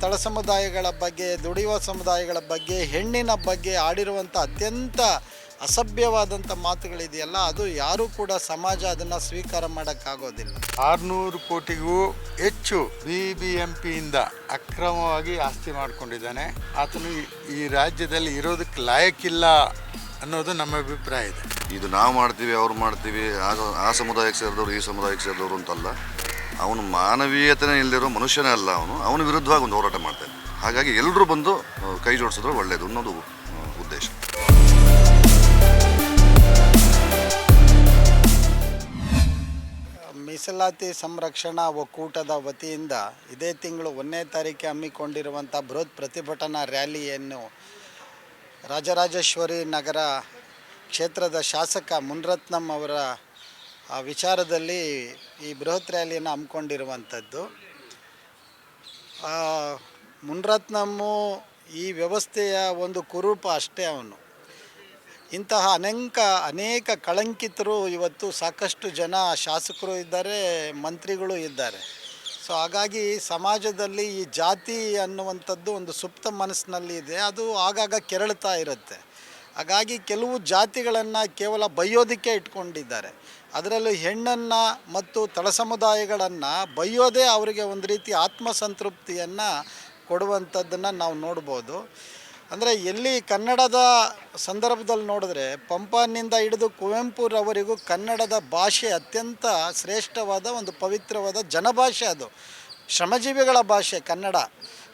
ತಳ ಸಮುದಾಯಗಳ ಬಗ್ಗೆ ದುಡಿಯುವ ಸಮುದಾಯಗಳ ಬಗ್ಗೆ ಹೆಣ್ಣಿನ ಬಗ್ಗೆ ಆಡಿರುವಂಥ ಅತ್ಯಂತ ಅಸಭ್ಯವಾದಂಥ ಮಾತುಗಳಿದೆಯಲ್ಲ ಅದು ಯಾರೂ ಕೂಡ ಸಮಾಜ ಅದನ್ನು ಸ್ವೀಕಾರ ಮಾಡೋಕ್ಕಾಗೋದಿಲ್ಲ. ಆರುನೂರು ಕೋಟಿಗೂ ಹೆಚ್ಚು ಬಿ ಬಿ ಎಂ ಪಿಯಿಂದ ಅಕ್ರಮವಾಗಿ ಆಸ್ತಿ ಮಾಡಿಕೊಂಡಿದ್ದಾನೆ. ಆತನು ಈ- ಈ ರಾಜ್ಯದಲ್ಲಿ ಇರೋದಕ್ಕೆ ಲಾಯಕ್ಕಿಲ್ಲ ಅನ್ನೋದು ನಮ್ಮ ಅಭಿಪ್ರಾಯ ಇದೆ. ಇದು ನಾವು ಮಾಡ್ತೀವಿ ಅವ್ರು ಮಾಡ್ತೀವಿ ಆ- ಆ ಸಮುದಾಯಕ್ಕೆ ಸೇರಿದವರು ಈ ಸಮುದಾಯಕ್ಕೆ ಸೇರಿದವರು ಅಂತಲ್ಲ. ಅವನು ಮಾನವೀಯತೆನೇ ಇಲ್ಲದಿರೋ ಮನುಷ್ಯನೇ ಅಲ್ಲ ಅವನು. ಅವನ ವಿರುದ್ಧವಾಗಿ ಒಂದು ಹೋರಾಟ ಮಾಡ್ತಾನೆ ಹಾಗಾಗಿ ಎಲ್ಲರೂ ಬಂದು ಕೈ ಜೋಡಿಸಿದ್ರೆ ಒಳ್ಳೆಯದು ಅನ್ನೋದು ಉದ್ದೇಶ. ಮೀಸಲಾತಿ ಸಂರಕ್ಷಣಾ ಒಕ್ಕೂಟದ ವತಿಯಿಂದ ಇದೇ ತಿಂಗಳು ಒಂದನೇ ತಾರೀಕು ಹಮ್ಮಿಕೊಂಡಿರುವಂಥ ಬೃಹತ್ ಪ್ರತಿಭಟನಾ ರ್ಯಾಲಿಯನ್ನು ರಾಜರಾಜೇಶ್ವರಿ ನಗರ ಕ್ಷೇತ್ರದ ಶಾಸಕ ಮುನ್ರತ್ನಂ ಅವರ ವಿಚಾರದಲ್ಲಿ ಈ ಬೃಹತ್ ರ್ಯಾಲಿಯನ್ನು ಹಮ್ಮಿಕೊಂಡಿರುವಂಥದ್ದು ಮುನ್ರತ್ನಮ್ಮು ಈ ವ್ಯವಸ್ಥೆಯ ಒಂದು ಕುರೂಪ ಅಷ್ಟೇ ಅವನು. ಇಂತಹ ಅನೇಕ ಅನೇಕ ಕಳಂಕಿತರು ಇವತ್ತು ಸಾಕಷ್ಟು ಜನ ಶಾಸಕರು ಇದ್ದಾರೆ, ಮಂತ್ರಿಗಳು ಇದ್ದಾರೆ. ಸೊ, ಹಾಗಾಗಿ ಸಮಾಜದಲ್ಲಿ ಈ ಜಾತಿ ಅನ್ನುವಂಥದ್ದು ಒಂದು ಸುಪ್ತ ಮನಸ್ಸಿನಲ್ಲಿ ಇದೆ, ಅದು ಆಗಾಗ ಕೆರಳ್ತಾ ಇರುತ್ತೆ. ಹಾಗಾಗಿ ಕೆಲವು ಜಾತಿಗಳನ್ನು ಕೇವಲ ಬೈಯೋದಕ್ಕೆ ಇಟ್ಕೊಂಡಿದ್ದಾರೆ. ಅದರಲ್ಲೂ ಹೆಣ್ಣನ್ನು ಮತ್ತು ತಳ ಸಮುದಾಯಗಳನ್ನು ಬೈಯೋದೇ ಅವರಿಗೆ ಒಂದು ರೀತಿ ಆತ್ಮಸಂತೃಪ್ತಿಯನ್ನು ಕೊಡುವಂಥದ್ದನ್ನು ನಾವು ನೋಡ್ಬೋದು. ಅಂದರೆ ಎಲ್ಲಿ ಕನ್ನಡದ ಸಂದರ್ಭದಲ್ಲಿ ನೋಡಿದ್ರೆ ಪಂಪನಿಂದ ಹಿಡಿದು ಕುವೆಂಪುರವರೆಗೂ ಕನ್ನಡದ ಭಾಷೆ ಅತ್ಯಂತ ಶ್ರೇಷ್ಠವಾದ ಒಂದು ಪವಿತ್ರವಾದ ಜನಭಾಷೆ ಅದು. ಶ್ರಮಜೀವಿಗಳ ಭಾಷೆ, ಕನ್ನಡ.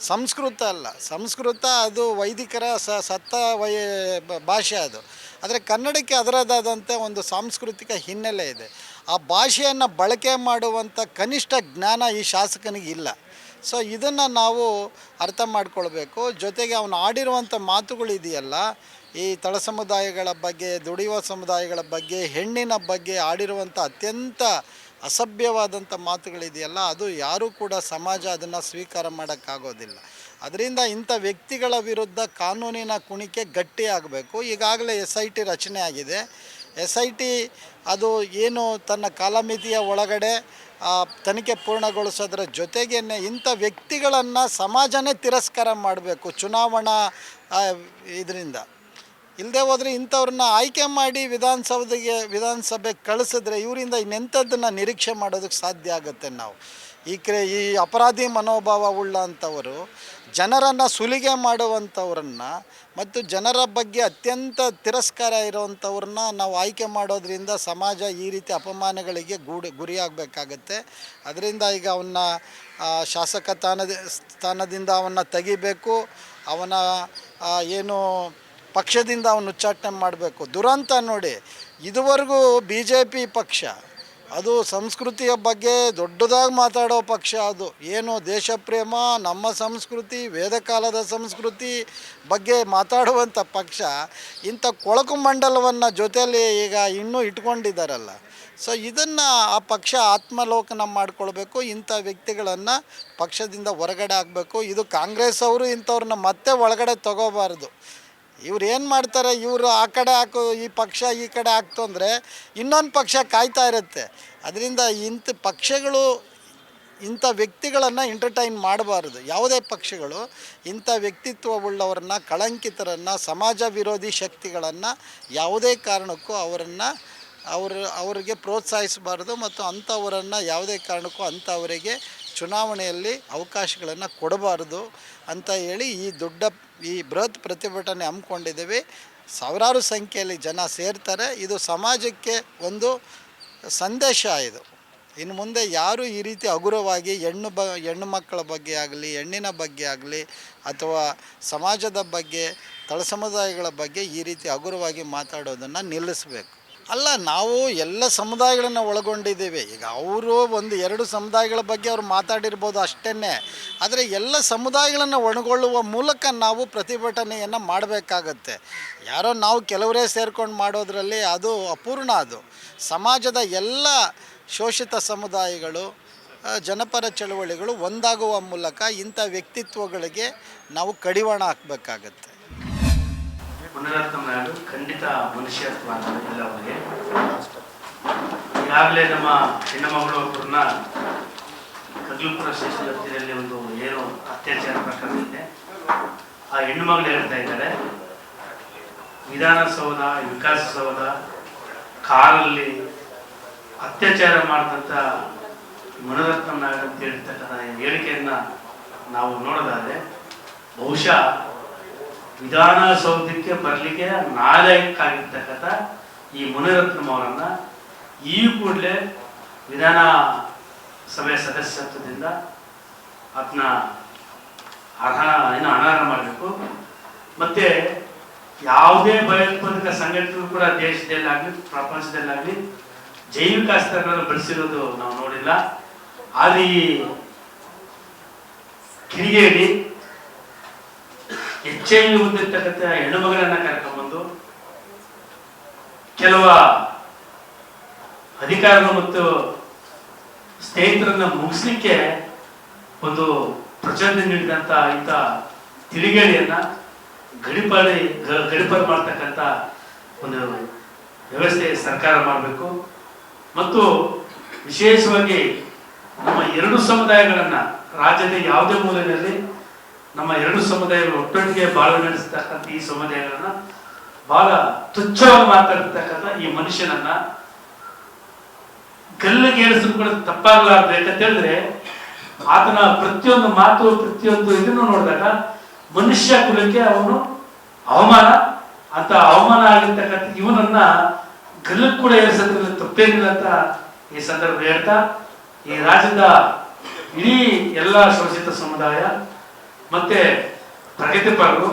ಸಂಸ್ಕೃತ ಅಲ್ಲ. ಸಂಸ್ಕೃತ ಅದು ವೈದಿಕರ ಸ, ಸತ್ತ ವೈ ಭಾಷೆ ಅದು. ಆದರೆ ಕನ್ನಡಕ್ಕೆ ಅದರದಾದಂಥ ಒಂದು ಸಾಂಸ್ಕೃತಿಕ ಹಿನ್ನೆಲೆ ಇದೆ. ಆ ಭಾಷೆಯನ್ನು ಬಳಕೆ ಮಾಡುವಂಥ ಕನಿಷ್ಠ ಜ್ಞಾನ ಈ ಶಾಸಕನಿಗೆ ಇಲ್ಲ. ಸೊ ಇದನ್ನು ನಾವು ಅರ್ಥ ಮಾಡಿಕೊಳ್ಬೇಕು. ಜೊತೆಗೆ ಅವನು ಆಡಿರುವಂಥ ಮಾತುಗಳಿದೆಯಲ್ಲ ಈ ತಳ ಸಮುದಾಯಗಳ ಬಗ್ಗೆ, ದುಡಿಯುವ ಸಮುದಾಯಗಳ ಬಗ್ಗೆ, ಹೆಣ್ಣಿನ ಬಗ್ಗೆ ಆಡಿರುವಂಥ ಅತ್ಯಂತ ಅಸಭ್ಯವಾದಂಥ ಮಾತುಗಳಿದೆಯಲ್ಲ, ಅದು ಯಾರೂ ಕೂಡ ಸಮಾಜ ಅದನ್ನು ಸ್ವೀಕಾರ ಮಾಡೋಕ್ಕಾಗೋದಿಲ್ಲ. ಅದರಿಂದ ಇಂಥ ವ್ಯಕ್ತಿಗಳ ವಿರುದ್ಧ ಕಾನೂನಿನ ಕುಣಿಕೆ ಗಟ್ಟಿಯಾಗಬೇಕು ಈಗಾಗಲೇ ಎಸ್ ಐ ಟಿ ರಚನೆ ಆಗಿದೆ. ಎಸ್ ಐ ಟಿ ಅದು ಏನು ತನ್ನ ಕಾಲಮಿತಿಯ ಒಳಗಡೆ ತನಿಖೆ ಪೂರ್ಣಗೊಳಿಸೋದ್ರ ಜೊತೆಗೇನೆ ಇಂಥ ವ್ಯಕ್ತಿಗಳನ್ನು ಸಮಾಜನೇ ತಿರಸ್ಕಾರ ಮಾಡಬೇಕು, ಚುನಾವಣಾ ಇದರಿಂದ. ಇಲ್ಲದೆ ಹೋದರೆ ಇಂಥವ್ರನ್ನ ಆಯ್ಕೆ ಮಾಡಿ ವಿಧಾನಸೌಧಗೆ ವಿಧಾನಸಭೆಗೆ ಕಳಿಸಿದ್ರೆ ಇವರಿಂದ ಇನ್ನೆಂಥದ್ದನ್ನು ನಿರೀಕ್ಷೆ ಮಾಡೋದಕ್ಕೆ ಸಾಧ್ಯ ಆಗುತ್ತೆ ನಾವು. ಈ ಕ್ರೆ, ಈ ಅಪರಾಧಿ ಮನೋಭಾವ ಉಳ್ಳಂಥವರು ಜನರನ್ನು ಸುಲಿಗೆ ಮಾಡುವಂಥವ್ರನ್ನ ಮತ್ತು ಜನರ ಬಗ್ಗೆ ಅತ್ಯಂತ ತಿರಸ್ಕಾರ ಇರುವಂಥವ್ರನ್ನ ನಾವು ಆಯ್ಕೆ ಮಾಡೋದ್ರಿಂದ ಸಮಾಜ ಈ ರೀತಿ ಅಪಮಾನಗಳಿಗೆ ಗೂಡಿ, ಗುರಿಯಾಗಬೇಕಾಗತ್ತೆ. ಅದರಿಂದ ಈಗ ಅವನ್ನ ಶಾಸಕ ಸ್ಥಾನದ, ಸ್ಥಾನದಿಂದ ಅವನ್ನ ತೆಗಿಬೇಕು. ಅವನ ಏನು ಪಕ್ಷದಿಂದ ಅವನು ಉಚ್ಚಾಟನೆ ಮಾಡಬೇಕು. ದುರಂತ ನೋಡಿ, ಇದುವರೆಗೂ ಬಿ ಜೆ ಪಿ ಪಕ್ಷ, ಅದು ಸಂಸ್ಕೃತಿಯ ಬಗ್ಗೆ ದೊಡ್ಡದಾಗಿ ಮಾತಾಡೋ ಪಕ್ಷ ಅದು. ಏನು ದೇಶಪ್ರೇಮ, ನಮ್ಮ ಸಂಸ್ಕೃತಿ, ವೇದಕಾಲದ ಸಂಸ್ಕೃತಿ ಬಗ್ಗೆ ಮಾತಾಡುವಂಥ ಪಕ್ಷ, ಇಂಥ ಕೊಳಕು ಮಂಡಲವನ್ನು ಜೊತೆಯಲ್ಲಿ ಈಗ ಇನ್ನೂ ಇಟ್ಕೊಂಡಿದ್ದಾರಲ್ಲ ಸೊ, ಇದನ್ನು ಆ ಪಕ್ಷ ಆತ್ಮಲೋಕನ ಮಾಡಿಕೊಳ್ಬೇಕು, ಇಂಥ ವ್ಯಕ್ತಿಗಳನ್ನು ಪಕ್ಷದಿಂದ ಹೊರಗಡೆ ಆಗಬೇಕು ಇದು ಕಾಂಗ್ರೆಸ್ ಅವರು ಇಂಥವ್ರನ್ನ ಮತ್ತೆ ಒಳಗಡೆ ತಗೋಬಾರ್ದು. ಇವ್ರು ಏನು ಮಾಡ್ತಾರೆ? ಇವರು ಆ ಕಡೆ ಹಾಕು, ಈ ಪಕ್ಷ ಈ ಕಡೆ ಹಾಕ್ತು ಅಂದರೆ ಇನ್ನೊಂದು ಪಕ್ಷ ಕಾಯ್ತಾ ಇರುತ್ತೆ. ಅದರಿಂದ ಇಂಥ ಪಕ್ಷಗಳು, ಇಂಥ ವ್ಯಕ್ತಿಗಳನ್ನು ಎಂಟರ್ಟೈನ್ ಮಾಡಬಾರ್ದು. ಯಾವುದೇ ಪಕ್ಷಗಳು ಇಂಥ ವ್ಯಕ್ತಿತ್ವವುಳ್ಳವರನ್ನ, ಕಳಂಕಿತರನ್ನು, ಸಮಾಜ ವಿರೋಧಿ ಶಕ್ತಿಗಳನ್ನು ಯಾವುದೇ ಕಾರಣಕ್ಕೂ ಅವರನ್ನು, ಅವ್ರ, ಅವರಿಗೆ ಪ್ರೋತ್ಸಾಹಿಸಬಾರ್ದು ಮತ್ತು ಅಂಥವರನ್ನು ಯಾವುದೇ ಕಾರಣಕ್ಕೂ ಅಂಥವರಿಗೆ ಚುನಾವಣೆಯಲ್ಲಿ ಅವಕಾಶಗಳನ್ನು ಕೊಡಬಾರ್ದು. ಅಂತ ಹೇಳಿ ಈ ದೊಡ್ಡ ಈ ಬೃಹತ್ ಪ್ರತಿಭಟನೆ ಹಮ್ಮಿಕೊಂಡಿದ್ದೀವಿ. ಸಾವಿರಾರು ಸಂಖ್ಯೆಯಲ್ಲಿ ಜನ ಸೇರ್ತಾರೆ. ಇದು ಸಮಾಜಕ್ಕೆ ಒಂದು ಸಂದೇಶ ಇದು. ಇನ್ನು ಮುಂದೆ ಯಾರು ಈ ರೀತಿ ಹಗುರವಾಗಿ ಹೆಣ್ಣು ಬ, ಹೆಣ್ಣು ಮಕ್ಕಳ ಬಗ್ಗೆ ಆಗಲಿ, ಹೆಣ್ಣಿನ ಬಗ್ಗೆ ಆಗಲಿ ಅಥವಾ ಸಮಾಜದ ಬಗ್ಗೆ, ತಳ ಸಮುದಾಯಗಳ ಬಗ್ಗೆ ಈ ರೀತಿ ಹಗುರವಾಗಿ ಮಾತಾಡೋದನ್ನು ನಿಲ್ಲಿಸಬೇಕು. ಅಲ್ಲ, ನಾವು ಎಲ್ಲ ಸಮುದಾಯಗಳನ್ನು ಒಳಗೊಂಡಿದ್ದೀವಿ. ಈಗ ಅವರು ಒಂದು ಎರಡು ಸಮುದಾಯಗಳ ಬಗ್ಗೆ ಅವರು ಮಾತಾಡಿರ್ಬೋದು ಅಷ್ಟೇ ಆದರೆ ಎಲ್ಲ ಸಮುದಾಯಗಳನ್ನು ಒಳಗೊಳ್ಳುವ ಮೂಲಕ ನಾವು ಪ್ರತಿಭಟನೆಯನ್ನು ಮಾಡಬೇಕಾಗತ್ತೆ. ಯಾರೋ ನಾವು ಕೆಲವರೇ ಸೇರ್ಕೊಂಡು ಮಾಡೋದರಲ್ಲಿ ಅದು ಅಪೂರ್ಣ ಅದು. ಸಮಾಜದ ಎಲ್ಲ ಶೋಷಿತ ಸಮುದಾಯಗಳು ಜನಪರ ಚಳವಳಿಗಳು ಒಂದಾಗುವ ಮೂಲಕ ಇಂಥ ವ್ಯಕ್ತಿತ್ವಗಳಿಗೆ ನಾವು ಕಡಿವಾಣ ಹಾಕಬೇಕಾಗತ್ತೆ. ಪುನರತ್ನ ನಾಡು ಖಂಡಿತ ಮನುಷ್ಯತ್ವ ಇಲ್ಲ ಅವರಿಗೆ ಈಗಾಗಲೇ ನಮ್ಮ ಹೆಣ್ಣುಮಗಳು ಒಬ್ಬರನ್ನ ಕಗ್ಲುಪುರ ಸ್ಟೇಷನ್ ಹತ್ತಿರಲ್ಲಿ ಒಂದು ಏನು ಅತ್ಯಾಚಾರ ಪ್ರಕರಣ ಇದೆ. ಆ ಹೆಣ್ಣು ಮಗಳು ಹೇಳ್ತಾ ಇದ್ದಾರೆ, ವಿಧಾನಸೌಧ, ವಿಕಾಸಸೌಧ ಕಾರಲ್ಲಿ ಅತ್ಯಾಚಾರ ಮಾಡಿದಂಥ ಮನರತ್ನ ನಾಯಕ್ ಅಂತ ಹೇಳ್ತಕ್ಕಂಥ ಹೇಳಿಕೆಯನ್ನು ನಾವು ನೋಡೋದಾದರೆ ಬಹುಶಃ ವಿಧಾನಸೌಧಕ್ಕೆ ಬರಲಿಕ್ಕೆ ನಾಯಕಾಗಿರ್ತಕ್ಕಂಥ ಈ ಮುನಿರತ್ನಂ ಅವರನ್ನ ಈ ಕೂಡಲೇ ವಿಧಾನ ಸಭೆ ಸದಸ್ಯತ್ವದಿಂದ ಅದನ್ನ ಅರ್ಹ ಏನು ಅನರ್ಹ ಮಾಡಬೇಕು. ಮತ್ತೆ ಯಾವುದೇ ಭಯೋತ್ಪಾದಕ ಸಂಘಟನೆ ಕೂಡ ದೇಶದಲ್ಲಾಗಲಿ, ಪ್ರಪಂಚದಲ್ಲಾಗಲಿ ಜೈವಿಕ ಅಸ್ತ್ರಗಳನ್ನು ಬಳಸಿರೋದು ನಾವು ನೋಡಿಲ್ಲ. ಆದರೆ ಈ ಕಿಡಿಗೇಡಿ ಹೆಚ್ಚಾಗಿ ಹೊಂದಿರ್ತಕ್ಕಂಥ ಹೆಣ್ಣು ಮಗಳನ್ನ ಕರ್ಕೊಂಡ್ಬಂದು ಕೆಲವ ಅಧಿಕಾರಗಳು ಮತ್ತು ಸ್ನೇಹಿತರನ್ನ ಮುಗಿಸ್ಲಿಕ್ಕೆ ಒಂದು ಪ್ರಚೋದನೆ ನೀಡಿದಂತ ಇಂಥ ತಿಳಿಗೇಡಿಯನ್ನ ಗಡಿಪಾಡಿ ಗಡಿಪಾರು ಮಾಡ್ತಕ್ಕಂಥ ಒಂದು ವ್ಯವಸ್ಥೆ ಸರ್ಕಾರ ಮಾಡಬೇಕು. ಮತ್ತು ವಿಶೇಷವಾಗಿ ನಮ್ಮ ಎರಡು ಸಮುದಾಯಗಳನ್ನ ರಾಜ್ಯದ ಯಾವುದೇ ಮೂಲೆಯಲ್ಲಿ ನಮ್ಮ ಎರಡು ಸಮುದಾಯಗಳು ಒಟ್ಟೊಟ್ಟಿಗೆ ಬಾಳು ನಡೆಸ್ತಕ್ಕಂಥ ಈ ಸಮುದಾಯಗಳನ್ನ ಬಹಳ ತುಚ್ಛವಾಗಿ ಮಾತಾಡಿರ್ತಕ್ಕಂಥ ಈ ಮನುಷ್ಯನನ್ನ ಗಲ್ಲಿಗೇರಿಸಿದ್ರು ಕೂಡ ತಪ್ಪಾಗಲಾರ್ದು. ಅಂತ ಹೇಳಿದ್ರೆ ಆತನ ಪ್ರತಿಯೊಂದು ಮಾತು, ಪ್ರತಿಯೊಂದು ಇದನ್ನು ನೋಡಿದಾಗ ಮನುಷ್ಯ ಕುಲಕ್ಕೆ ಅವನು ಅವಮಾನ. ಅಂತ ಅವಮಾನ ಆಗಿರ್ತಕ್ಕಂಥ ಇವನನ್ನ ಗಲ್ಲಕ್ಕೆ ಕೂಡ ಏರಿಸೋದ್ರಲ್ಲಿ ತಪ್ಪೇನಿಲ್ಲ ಅಂತ ಈ ಸಂದರ್ಭ ಹೇಳ್ತಾ, ಈ ರಾಜ್ಯದ ಇಡೀ ಎಲ್ಲ ಶೋಷಿತ ಸಮುದಾಯ ಮತ್ತೆ ಪ್ರಗತಿಪರರು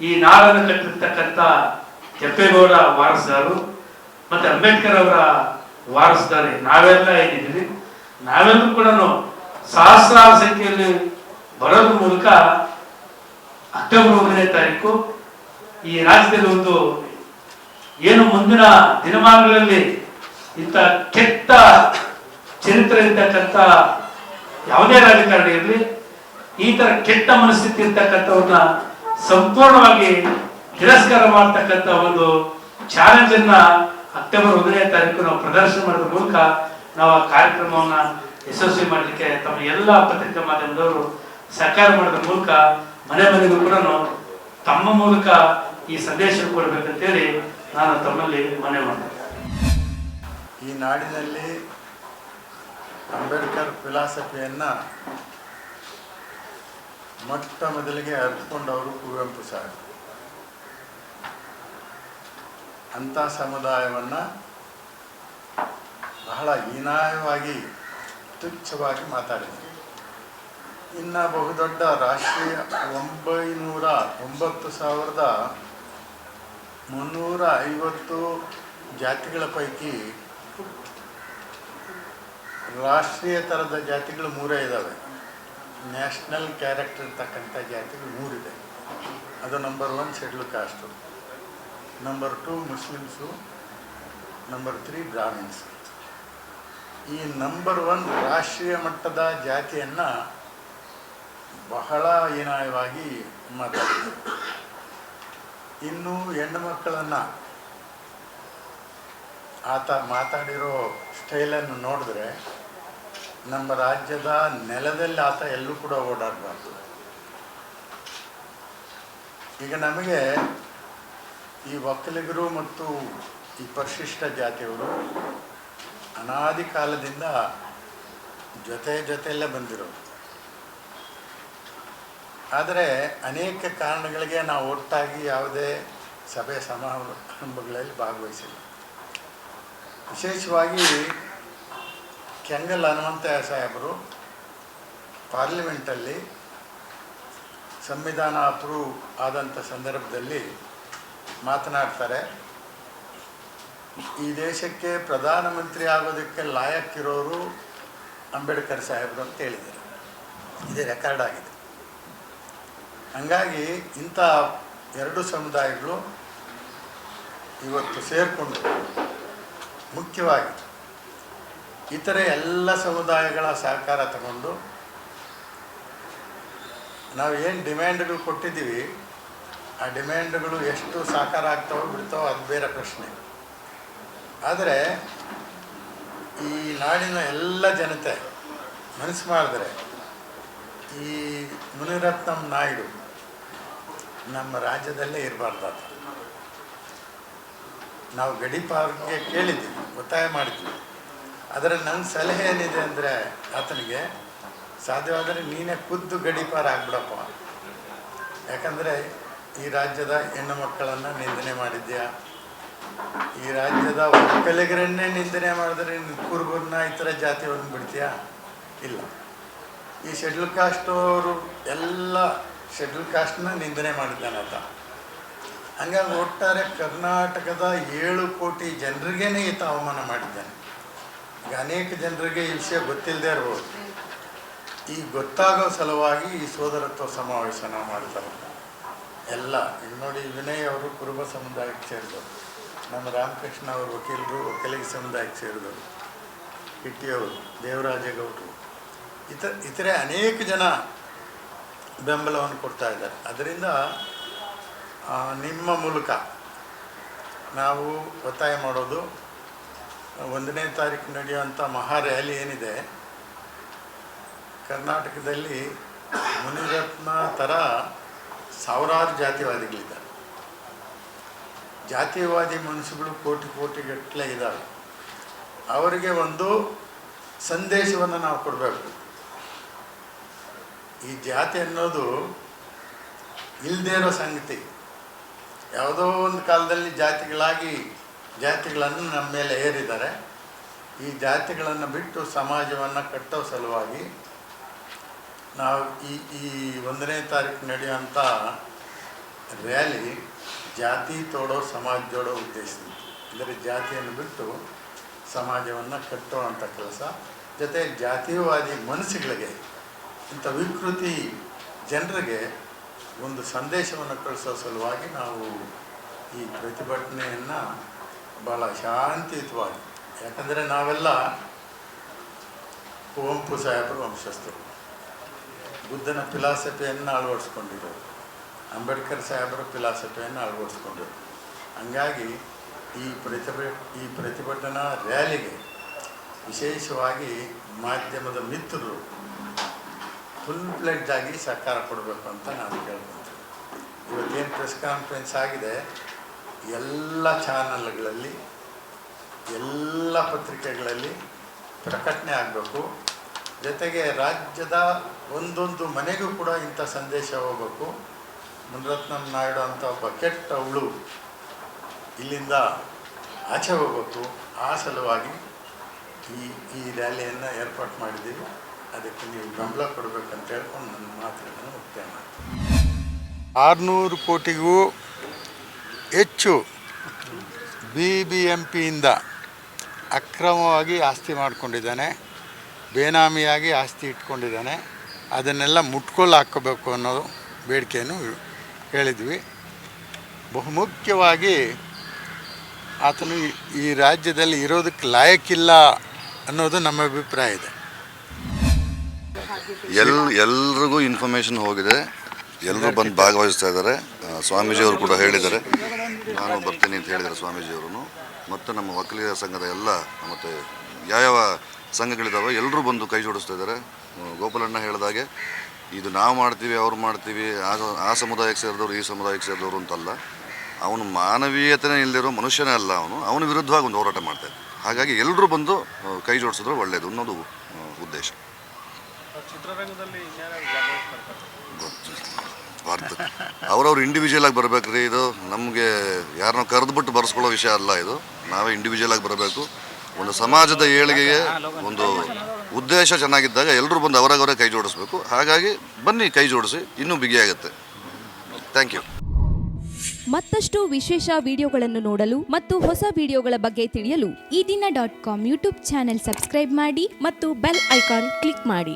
ಈ ನಾಡನ್ನು ಕಟ್ಟಿರ್ತಕ್ಕಂಥ ಕೆಂಪೇಗೌಡ ವಾರಸ್ದಾರರು ಮತ್ತೆ ಅಂಬೇಡ್ಕರ್ ಅವರ ವಾರಸ್ದಾರಿ. ನಾವೆಲ್ಲ ಏನಿದ್ದೀವಿ? ನಾವೆಲ್ಲರೂ ಕೂಡ ಸಹಸ್ರಾರು ಸಂಖ್ಯೆಯಲ್ಲಿ ಬರೋದ್ರ ಮೂಲಕ ಅಕ್ಟೋಬರ್ ಒಂದನೇ ತಾರೀಕು ಈ ರಾಜ್ಯದಲ್ಲಿ ಒಂದು ಏನು ಮುಂದಿನ ದಿನಮಾನಗಳಲ್ಲಿ ಇಂಥ ಕೆಟ್ಟ ಚರಿತ್ರೆ ಇರ್ತಕ್ಕಂಥ ಯಾವುದೇ ರಾಜಕಾರಣಿ ಇರಲಿ ಈ ತರ ಕೆಟ್ಟ ಮನಸ್ಥಿತಿ ಇರ್ತಕ್ಕಂಥವ್ರನ್ನ ಸಂಪೂರ್ಣವಾಗಿ ತಿರಸ್ಕಾರ ಮಾಡ್ತಕ್ಕಂಥ ಒಂದು ಚಾಲೆಂಜ್ ಅನ್ನ ಅಕ್ಟೋಬರ್ ಒಂದನೇ ತಾರೀಕು ನಾವು ಪ್ರದರ್ಶನ ಮಾಡೋದ್ರ ಮೂಲಕ ನಾವು ಆ ಕಾರ್ಯಕ್ರಮವನ್ನ ಯಶಸ್ವಿ ಮಾಡಲಿಕ್ಕೆ ತಮ್ಮ ಎಲ್ಲ ಪತ್ರಿಕಾ ಮಾಧ್ಯಮದವರು ಸಹಕಾರ ಮಾಡೋದ್ರ ಮೂಲಕ ಮನೆ ಮನೆಗೂ ಕೂಡ ತಮ್ಮ ಮೂಲಕ ಈ ಸಂದೇಶ ಕೊಡಬೇಕಂತೇಳಿ ನಾನು ತಮ್ಮಲ್ಲಿ ಮನವಿ ಮಾಡ್ತೇನೆ. ಈ ನಾಡಿನಲ್ಲಿ ಅಂಬೇಡ್ಕರ್ ಫಿಲಾಸಫಿಯನ್ನು ಮೊಟ್ಟ ಮೊದಲಿಗೆ ಅರಿತುಕೊಂಡವರು ಕುವೆಂಪು ಸಾಹೇಬ್ ಅಂಥ ಸಮುದಾಯವನ್ನು ಬಹಳ ಹೀನಾಯವಾಗಿ, ತುಚ್ಛವಾಗಿ ಮಾತಾಡಿದರು. ಇನ್ನು ಬಹುದೊಡ್ಡ ರಾಷ್ಟ್ರೀಯ ಒಂಬೈನೂರ ಒಂಬತ್ತು ಸಾವಿರದ ಮುನ್ನೂರ ಐವತ್ತು ಜಾತಿಗಳ ಪೈಕಿ ರಾಷ್ಟ್ರೀಯ ಥರದ ಜಾತಿಗಳು ಮೂರೇ ಇದ್ದಾವೆ ನ್ಯಾಷನಲ್ ಕ್ಯಾರೆಕ್ಟರ್ ಇರ್ತಕ್ಕಂಥ ಜಾತಿಗಳು ಮೂರಿದೆ. ಅದು number one schedule caste number two Muslims number three Brahmins ಈ ನಂಬರ್ ಒನ್ ರಾಷ್ಟ್ರೀಯ ಮಟ್ಟದ ಜಾತಿಯನ್ನು ಬಹಳ ಹೀನಾಯವಾಗಿ ಮಾತಾಡಿದರು ಇನ್ನು ಹೆಣ್ಣು ಮಕ್ಕಳನ್ನು ಆತ ಮಾತಾಡಿರೋ ಸ್ಟೈಲನ್ನು ನೋಡಿದ್ರೆ ನಮ್ಮ ರಾಜ್ಯದ ನೆಲದಲ್ಲಿ ಆತ ಎಲ್ಲೂ ಕೂಡ ಓಡಾಡಬಾರ್ದು. ಈಗ ನಮಗೆ ಈ ಒಕ್ಕಲಿಗರು ಮತ್ತು ಈ ಪರಿಶಿಷ್ಟ ಜಾತಿಯವರು ಅನಾದಿ ಕಾಲದಿಂದ ಜೊತೆ ಜೊತೆಯಲ್ಲೇ ಬಂದಿರೋರು ಆದರೆ ಅನೇಕ ಕಾರಣಗಳಿಗೆ ನಾವು ಒಟ್ಟಾಗಿ ಯಾವುದೇ ಸಭೆ ಸಮಾರಂಭಗಳಲ್ಲಿ ಭಾಗವಹಿಸಿಲ್ಲ. ವಿಶೇಷವಾಗಿ ಕೆಂಗಲ್ ಹನುಮಂತಯ್ಯ ಸಾಹೇಬರು ಪಾರ್ಲಿಮೆಂಟಲ್ಲಿ ಸಂವಿಧಾನ ಅಪ್ರೂವ್ ಆದಂಥ ಸಂದರ್ಭದಲ್ಲಿ ಮಾತನಾಡ್ತಾರೆ. ಈ ದೇಶಕ್ಕೆ ಪ್ರಧಾನಮಂತ್ರಿ ಆಗೋದಕ್ಕೆ ಲಾಯಕ್ಕಿರೋರು ಅಂಬೇಡ್ಕರ್ ಸಾಹೇಬರು ಅಂತ ಹೇಳಿದ್ದಾರೆ. ಇದು ರೆಕಾರ್ಡ್ ಆಗಿದೆ. ಹಂಗಾಗಿ ಇಂಥ ಎರಡು ಸಮುದಾಯಗಳು ಇವತ್ತು ಸೇರಿಕೊಂಡು ಮುಖ್ಯವಾಗಿ ಇತರೆ ಎಲ್ಲ ಸಮುದಾಯಗಳ ಸಹಕಾರ ತಗೊಂಡು ನಾವು ಏನು ಡಿಮ್ಯಾಂಡ್ಗಳು ಕೊಟ್ಟಿದ್ದೀವಿ, ಆ ಡಿಮ್ಯಾಂಡ್ಗಳು ಎಷ್ಟು ಸಾಕಾರ ಆಗ್ತಾವೋ ಬಿಡ್ತಾವೋ ಅದು ಬೇರೆ ಪ್ರಶ್ನೆ. ಆದರೆ ಈ ನಾಡಿನ ಎಲ್ಲ ಜನತೆ ಮನಸ್ಸು ಮಾಡಿದ್ರೆ ಈ ಮುನಿರತ್ನಂ ನಾಯ್ಡು ನಮ್ಮ ರಾಜ್ಯದಲ್ಲೇ ಇರಬಾರ್ದಾತ ನಾವು ಗಡಿಪಾರ್ಗೆ ಕೇಳಿದ್ದೀವಿ, ಒತ್ತಾಯ ಮಾಡಿದ್ವಿ ಆದರೆ ನನ್ನ ಸಲಹೆ ಏನಿದೆ ಅಂದರೆ ಆತನಿಗೆ ಸಾಧ್ಯವಾದರೆ ನೀನೇ ಖುದ್ದು ಗಡಿಪಾರ ಆಗ್ಬಿಡಪ್ಪ. ಯಾಕಂದರೆ ಈ ರಾಜ್ಯದ ಹೆಣ್ಣು ಮಕ್ಕಳನ್ನು ನಿಂದನೆ ಮಾಡಿದ್ಯಾ? ಈ ರಾಜ್ಯದ ಒಕ್ಕಲಿಗರನ್ನೇ ನಿಂದನೆ ಮಾಡಿದ್ರೆ ಕುರುಬರನ್ನ ಇತರ ಜಾತಿಯವ್ರನ್ನ ಬಿಡ್ತೀಯಾ? ಇಲ್ಲ. ಈ ಶೆಡ್ಯೂಲ್ ಕಾಸ್ಟ್ ಅವರು ಎಲ್ಲ ಶೆಡ್ಯೂಲ್ ಕಾಸ್ಟ್ನ ನಿಂದನೆ ಮಾಡಿದ್ದಾನಂತ ಹಂಗಾಗಿ ಒಟ್ಟಾರೆ ಕರ್ನಾಟಕದ ಏಳು ಕೋಟಿ ಜನರಿಗೇನೆ ಈತ ಅವಮಾನ ಮಾಡಿದ್ದಾನೆ. ಈಗ ಅನೇಕ ಜನರಿಗೆ ಈ ವಿಷಯ ಗೊತ್ತಿಲ್ಲದೆ ಇರ್ಬೋದು. ಈ ಗೊತ್ತಾಗೋ ಸಲುವಾಗಿ ಈ ಸೋದರತ್ವ ಸಮಾವೇಶನ ಮಾಡ್ತಾರೆ. ಎಲ್ಲ ಇಲ್ಲಿ ನೋಡಿ ವಿನಯ್ ಅವರು ಕುರುಬ ಸಮುದಾಯಕ್ಕೆ ಸೇರಿದರು ನಮ್ಮ ರಾಮಕೃಷ್ಣ ಅವರು ವಕೀಲರು ವಕೀಲಿಗೆ ಸಮುದಾಯಕ್ಕೆ ಸೇರಿದವರು. ಕಿಟ್ಟಿಯವರು ದೇವರಾಜೇಗೌಡರು ಇತ, ಇತರೆ ಅನೇಕ ಜನ ಬೆಂಬಲವನ್ನು ಕೊಡ್ತಾ ಇದ್ದಾರೆ. ಅದರಿಂದ ನಿಮ್ಮ ಮೂಲಕ ನಾವು ಒತ್ತಾಯ ಮಾಡೋದು ಒಂದನೇ ತಾರೀಕು ನಡೆಯುವಂಥ ಮಹಾ ರ್ಯಾಲಿ ಏನಿದೆ, ಕರ್ನಾಟಕದಲ್ಲಿ ಮುನಿರತ್ನ ಥರ ಸಾವಿರಾರು ಜಾತಿವಾದಿಗಳಿದ್ದಾರೆ. ಜಾತಿವಾದಿ ಮನುಷ್ಯಗಳು ಕೋಟಿ ಕೋಟಿಗಟ್ಟಲೆ ಇದ್ದಾವೆ. ಅವರಿಗೆ ಒಂದು ಸಂದೇಶವನ್ನು ನಾವು ಕೊಡಬೇಕು. ಈ ಜಾತಿ ಅನ್ನೋದು ಇಲ್ಲದೇ ಇರೋ ಸಂಗತಿ. ಯಾವುದೋ ಒಂದು ಕಾಲದಲ್ಲಿ ಜಾತಿಗಳಾಗಿ ಜಾತಿಗಳನ್ನು ನಮ್ಮ ಮೇಲೆ ಏರಿದ್ದಾರೆ ಈ ಜಾತಿಗಳನ್ನು ಬಿಟ್ಟು ಸಮಾಜವನ್ನು ಕಟ್ಟೋ ಸಲುವಾಗಿ ನಾವು ಈ ಈ ಒಂದನೇ ತಾರೀಕು ನಡೆಯುವಂಥ ರ್ಯಾಲಿ ಜಾತಿ ತೋಡೋ ಸಮಾಜ ಜೋಡೋ ಉದ್ದೇಶದಿಂದ ಅಂದರೆ ಜಾತಿಯನ್ನು ಬಿಟ್ಟು ಸಮಾಜವನ್ನು ಕಟ್ಟುವಂಥ ಕೆಲಸ, ಜೊತೆ ಜಾತಿವಾದಿ ಮನಸ್ಸುಗಳಿಗೆ, ಇಂಥ ವಿಕೃತಿ ಜನರಿಗೆ ಒಂದು ಸಂದೇಶವನ್ನು ಕಳಿಸೋ ಸಲುವಾಗಿ ನಾವು ಈ ಪ್ರತಿಭಟನೆಯನ್ನು ಭಾಳ ಶಾಂತಿಯುತವಾಗಿ ಯಾಕಂದರೆ ನಾವೆಲ್ಲ ಕುವೆಂಪು ಸಾಹೇಬರು ವಂಶಸ್ಥರು. ಬುದ್ಧನ ಫಿಲಾಸಫಿಯನ್ನು ಅಳವಡಿಸ್ಕೊಂಡಿರೋರು ಅಂಬೇಡ್ಕರ್ ಸಾಹೇಬರ ಫಿಲಾಸಫಿಯನ್ನು ಅಳವಡಿಸ್ಕೊಂಡಿರೋರು ಹಂಗಾಗಿ ಈ ಪ್ರತಿಭ, ಈ ಪ್ರತಿಭಟನಾ ರ್ಯಾಲಿಗೆ ವಿಶೇಷವಾಗಿ ಮಾಧ್ಯಮದ ಮಿತ್ರರು ಫುಲ್ ಫ್ಲೆಡ್ಜ್ ಆಗಿ ಸಹಕಾರ ಕೊಡಬೇಕು ಅಂತ ನಾನು ಕೇಳ್ಕೊತೀನಿ. ಇವತ್ತೇನು ಪ್ರೆಸ್ ಕಾನ್ಫರೆನ್ಸ್ ಆಗಿದೆ ಎಲ್ಲ ಚಾನಲ್ಗಳಲ್ಲಿ, ಎಲ್ಲ ಪತ್ರಿಕೆಗಳಲ್ಲಿ ಪ್ರಕಟಣೆ ಆಗಬೇಕು. ಜೊತೆಗೆ ರಾಜ್ಯದ ಒಂದೊಂದು ಮನೆಗೂ ಕೂಡ ಇಂಥ ಸಂದೇಶ ಹೋಗಬೇಕು. ಮುನರತ್ನಂ ನಾಯ್ಡು ಅಂತ ಒಬ್ಬ ಕೆಟ್ಟ ಅವಳು ಇಲ್ಲಿಂದ ಆಚೆ ಹೋಗಬೇಕು. ಆ ಸಲುವಾಗಿ ಈ ಈ ರ್ಯಾಲಿಯನ್ನು ಏರ್ಪಾಟ್ ಮಾಡಿದ್ದೀವಿ. ಅದಕ್ಕೆ ನೀವು ಬೆಂಬಲ ಕೊಡಬೇಕಂತ ಹೇಳ್ಕೊಂಡು ನನ್ನ ಮಾತುಗಳನ್ನು ಮುಕ್ತಾಯ ಮಾಡ್ತೀನಿ. ಆರುನೂರು ಕೋಟಿಗೂ ಹೆಚ್ಚು ಬಿ ಬಿ ಎಂ ಪಿಯಿಂದ ಅಕ್ರಮವಾಗಿ ಆಸ್ತಿ ಮಾಡಿಕೊಂಡಿದ್ದಾನೆ, ಬೇನಾಮಿಯಾಗಿ ಆಸ್ತಿ ಇಟ್ಕೊಂಡಿದ್ದಾನೆ, ಅದನ್ನೆಲ್ಲ ಮುಟ್ಕೊಲ್ ಹಾಕ್ಕೋಬೇಕು ಅನ್ನೋ ಬೇಡಿಕೆಯನ್ನು ಹೇಳಿದ್ವಿ. ಬಹುಮುಖ್ಯವಾಗಿ ಆತನು ಈ- ರಾಜ್ಯದಲ್ಲಿ ಇರೋದಕ್ಕೆ ಲಾಯಕ್ಕಿಲ್ಲ ಅನ್ನೋದು ನಮ್ಮ ಅಭಿಪ್ರಾಯ ಇದೆ. ಎಲ್ ಎಲ್ರಿಗೂ ಇನ್ಫಾರ್ಮೇಷನ್ ಹೋಗಿದೆ. ಎಲ್ಲರೂ ಬಂದು ಭಾಗವಹಿಸ್ತಾ ಇದ್ದಾರೆ. ಸ್ವಾಮೀಜಿಯವರು ಕೂಡ ಹೇಳಿದ್ದಾರೆ. ನಾನು ಬರ್ತೀನಿ ಅಂತ ಹೇಳಿದರೆ ಸ್ವಾಮೀಜಿಯವರು ಮತ್ತು ನಮ್ಮ ವಕೀಲರ ಸಂಘದ ಎಲ್ಲ, ಮತ್ತು ಯಾವ್ಯಾವ ಸಂಘಗಳಿದ್ದಾವೆ ಎಲ್ಲರೂ ಬಂದು ಕೈ ಜೋಡಿಸ್ತಾ ಇದ್ದಾರೆ. ಗೋಪಾಲಣ್ಣ ಹೇಳಿದಾಗೆ ಇದು ನಾವು ಮಾಡ್ತೀವಿ, ಅವ್ರು ಮಾಡ್ತೀವಿ, ಆ ಸಮುದಾಯಕ್ಕೆ ಸೇರಿದವರು, ಈ ಸಮುದಾಯಕ್ಕೆ ಸೇರಿದವರು ಅಂತಲ್ಲ. ಅವನು ಮಾನವೀಯತೆನೇ ಇಲ್ಲದಿರೋ ಮನುಷ್ಯನೇ ಅಲ್ಲ ಅವನು. ಅವನ ವಿರುದ್ಧವಾಗಿ ಒಂದು ಹೋರಾಟ ಮಾಡ್ತಾ ಹಾಗಾಗಿ ಎಲ್ಲರೂ ಬಂದು ಕೈ ಜೋಡಿಸಿದ್ರೆ ಒಳ್ಳೆಯದು ಅನ್ನೋದು ಉದ್ದೇಶ. ಉದ್ದೇಶ ಭಾರತ ಅವ್ರವ್ರು ಇಂಡಿವಿಜುವಲ್ ಆಗಿ ಬರ್ಬೇಕ್ರಿ. ಇದು ನಮಗೆ ಯಾರನ್ನೋ ಕರೆದ್ಬಿಟ್ಟು ಬರ್ಸ್ಕೊಳ್ಳೋ ವಿಷಯ ಅಲ್ಲ ಇದು. ನಾವೇ ಇಂಡಿವಿಜುವಲ್ ಆಗಿ ಬರಬೇಕು. ಒಂದು ಸಮಾಜದ ಏಳಿಗೆಗೆ ಒಂದು ಉದ್ದೇಶ ಚೆನ್ನಾಗಿದ್ದಾಗ ಎಲ್ಲರೂ ಬಂದು ಅವರಾಗವರೇ ಕೈ ಜೋಡಿಸ್ಬೇಕು. ಹಾಗಾಗಿ ಬನ್ನಿ, ಕೈ ಜೋಡಿಸಿ. ಇನ್ನೂ ಬಿಗಿಯಾಗುತ್ತೆ ಥ್ಯಾಂಕ್ ಯು ಮತ್ತಷ್ಟು ವಿಶೇಷ ವಿಡಿಯೋಗಳನ್ನು ನೋಡಲು ಮತ್ತು ಹೊಸ ವಿಡಿಯೋಗಳ ಬಗ್ಗೆ ತಿಳಿಯಲು Ee Dina dot com YouTube channel subscribe ಮಾಡಿ ಮತ್ತು ಬೆಲ್ ಐಕಾನ್ ಕ್ಲಿಕ್ ಮಾಡಿ.